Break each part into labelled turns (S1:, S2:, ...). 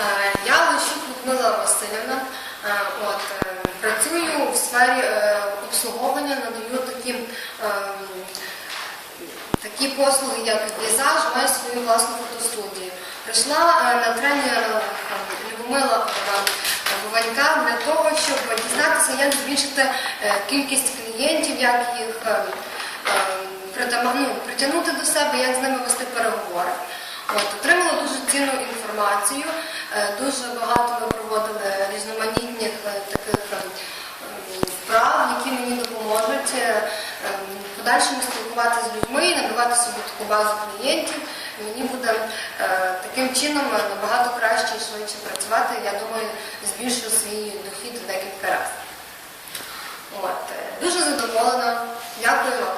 S1: Е, Я Лещук Людмила Васильівна. Е, От, е, працюю в сфері обслуговування, надаю такі, такі послуги, як візаж, маю свою власну фотостудію. Прийшла на тренінг Любомила Буванька для того, щоб дізнатися, як збільшити кількість клієнтів, як їх ну, притягнути до себе, як з ними вести переговори. От, отримала дуже цінну інформацію, е, дуже багато ми проводили різноманітних е, таких е, вправ, які мені допоможуть в подальшому спілкуватися з людьми набивати собі таку базу клієнтів. Мені буде таким чином набагато краще і швидше працювати. Я думаю, збільшую свій дохід в декілька разів. Дуже задоволена. Дякую вам.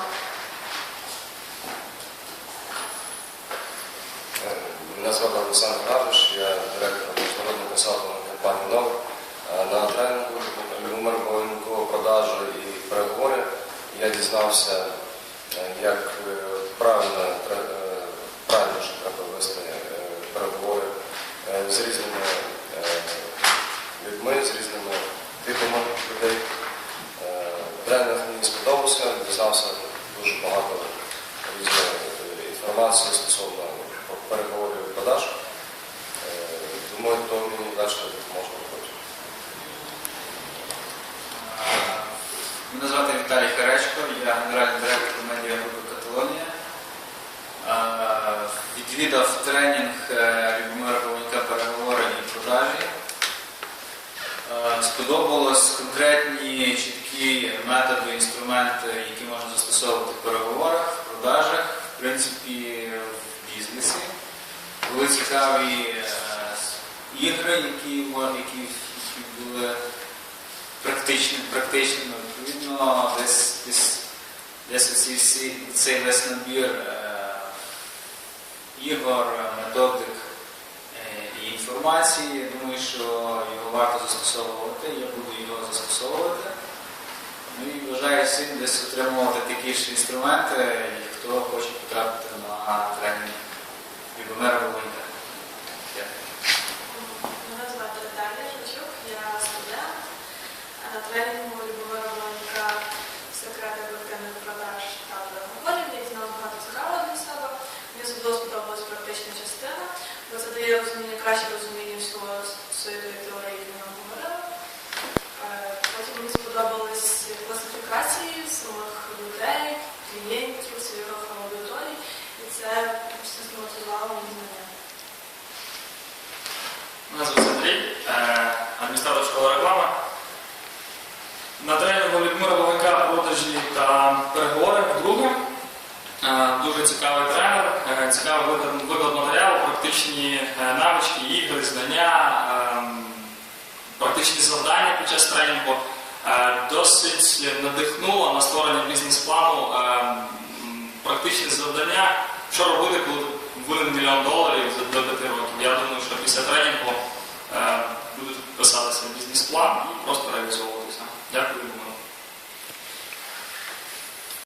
S2: Е, Мене звати Олександр Радуш, я директор міжнародної консалтингової компанії НОВ. Е, На тренінгу Любомир Боленко продажу і переговори я дізнався, е, як е, правильно, е, правильно що треба вести переговори з різними людьми, з різними типами людей. Тренінг мені сподобався, дізнався дуже багато різної інформації стосовно переговорів і продаж. Думаю, то мені далі допоможе робити.
S3: Мене звати Віталій Харечко, я генеральний директор медіагрупи Каталонія. Е, Відвідав тренінг е, Любомира Павленка переговори і продажі. Сподобалось конкретні чіткі методи, інструменти, які можна застосовувати в переговорах, в продажах, в принципі, в бізнесі. Були цікаві е, ігри, які, які були практичні, практичні, ну, відповідно, десь, десь, десь всі, цей весь набір е, ігор, методик е, і інформації. Я думаю, що його варто застосовувати, я буду його застосовувати. Ну і бажаю всім десь отримувати такі ж інструменти, хто хоче потрапити на тренінг Любомира Волонька. Дякую.
S4: Мене звати Наталія Жучук, я студент. А На тренінгу Любомира Бланка секрети ефективних продаж та переговорів. Я дізнала багато цікавого для себе. Мені особливо сподобалась практична частина, бо це дає розуміння, краще розуміння всього своєї ми нам говорили. Е, Потім мені сподобались класифікації самих людей, клієнтів, своїх аудиторій, і це систематизувало мені знання.
S5: Мене звуть Андрій, е, адміністратор школи реклами. На тренінгу Людмира Волонька продажі та переговори вдруге. Е, Дуже цікавий тренер, цікавий виклад, матеріалу, практичні е, навички, ігри, знання, ем, практичні завдання під час тренінгу. Е, Досить надихнуло на створення бізнес-плану практичні завдання, що робити, коли винен мільйон доларів до 5 років. Я думаю, що після тренінгу е, будуть писати бізнес-план і просто.